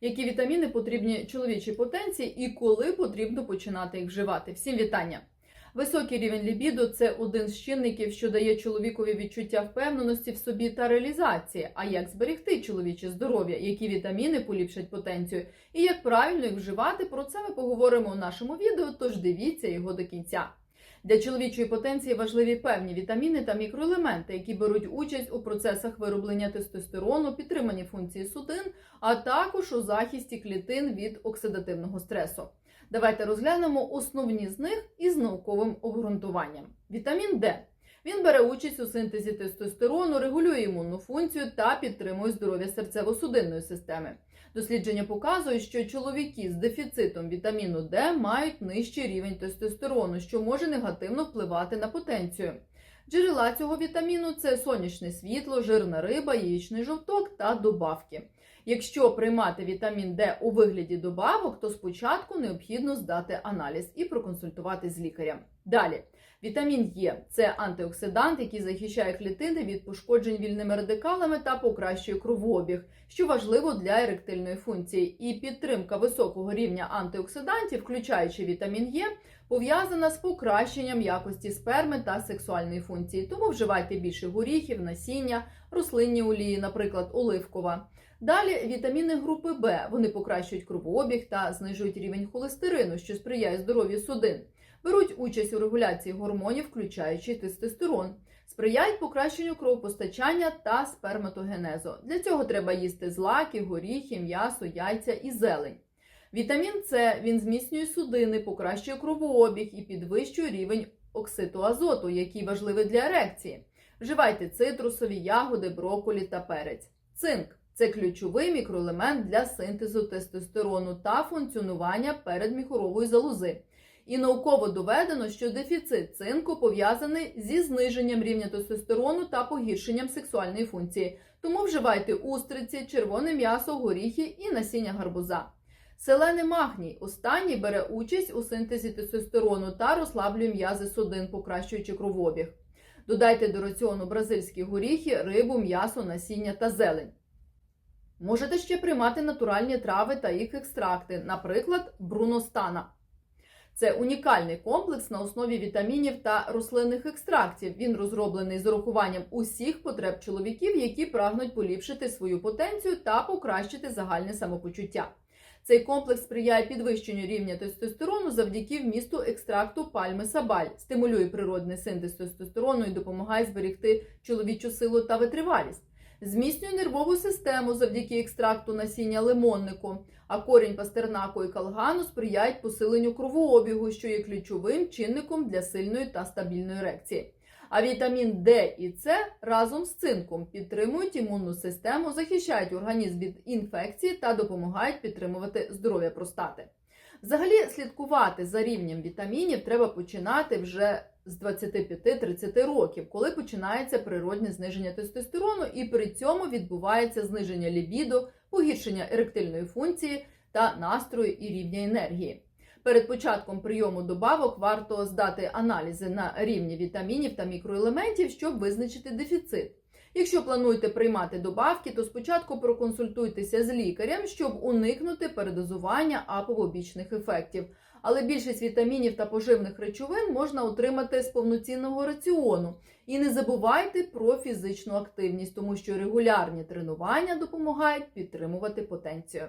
Які вітаміни потрібні чоловічій потенції і коли потрібно починати їх вживати? Всім вітання! Високий рівень лібіду це один з чинників, що дає чоловікові відчуття впевненості в собі та реалізації. А як зберегти чоловіче здоров'я, які вітаміни поліпшать потенцію, і як правильно їх вживати, про це ми поговоримо у нашому відео. Тож дивіться його до кінця. Для чоловічої потенції важливі певні вітаміни та мікроелементи, які беруть участь у процесах вироблення тестостерону, підтриманні функції судин, а також у захисті клітин від оксидативного стресу. Давайте розглянемо основні з них із науковим обґрунтуванням. Вітамін Д. Він бере участь у синтезі тестостерону, регулює імунну функцію та підтримує здоров'я серцево-судинної системи. Дослідження показують, що чоловіки з дефіцитом вітаміну Д мають нижчий рівень тестостерону, що може негативно впливати на потенцію. Джерела цього вітаміну це сонячне світло, жирна риба, яєчний жовток та добавки. Якщо приймати вітамін Д у вигляді добавок, то спочатку необхідно здати аналіз і проконсультувати з лікарем. Далі, вітамін Е це антиоксидант, який захищає клітини від пошкоджень вільними радикалами та покращує кровообіг, що важливо для еректильної функції. І підтримка високого рівня антиоксидантів, включаючи вітамін Е, пов'язана з покращенням якості сперми та сексуальної функції. Тому вживайте більше горіхів, насіння, рослинні олії, наприклад, оливкова. Далі вітаміни групи Б. Вони покращують кровообіг та знижують рівень холестерину, що сприяє здоров'ю судин. Беруть участь у регуляції гормонів, включаючи тестостерон, сприяють покращенню кровопостачання та сперматогенезу. Для цього треба їсти злаки, горіхи, м'ясо, яйця і зелень. Вітамін С він зміцнює судини, покращує кровообіг і підвищує рівень окситу азоту, який важливий для ерекції. Вживайте цитрусові, ягоди, брокколі та перець. Цинк це ключовий мікроелемент для синтезу тестостерону та функціонування передміхорової залози. І науково доведено, що дефіцит цинку пов'язаний зі зниженням рівня тестостерону та погіршенням сексуальної функції. Тому вживайте устриці, червоне м'ясо, горіхи і насіння гарбуза. Селений магній останній бере участь у синтезі тестостерону та розслаблює м'язи судин, покращуючи кровообіг. Додайте до раціону бразильські горіхи, рибу, м'ясо, насіння та зелень. Можете ще приймати натуральні трави та їх екстракти, наприклад, бруностана. Це унікальний комплекс на основі вітамінів та рослинних екстрактів. Він розроблений з урахуванням усіх потреб чоловіків, які прагнуть поліпшити свою потенцію та покращити загальне самопочуття. Цей комплекс сприяє підвищенню рівня тестостерону завдяки вмісту екстракту пальми сабаль, стимулює природний синтез тестостерону і допомагає зберегти чоловічу силу та витривалість. Зміцнює нервову систему завдяки екстракту насіння лимоннику, а корінь пастернаку і калгану сприяють посиленню кровообігу, що є ключовим чинником для сильної та стабільної ерекції. А вітамін Д і С разом з цинком підтримують імунну систему, захищають організм від інфекцій та допомагають підтримувати здоров'я простати. Взагалі, слідкувати за рівнем вітамінів треба починати вже з 25-30 років, коли починається природне зниження тестостерону, і при цьому відбувається зниження лібіду, погіршення еректильної функції та настрою і рівня енергії. Перед початком прийому добавок варто здати аналізи на рівні вітамінів та мікроелементів, щоб визначити дефіцит. Якщо плануєте приймати добавки, то спочатку проконсультуйтеся з лікарем, щоб уникнути передозування або побічних ефектів. Але більшість вітамінів та поживних речовин можна отримати з повноцінного раціону. І не забувайте про фізичну активність, тому що регулярні тренування допомагають підтримувати потенцію.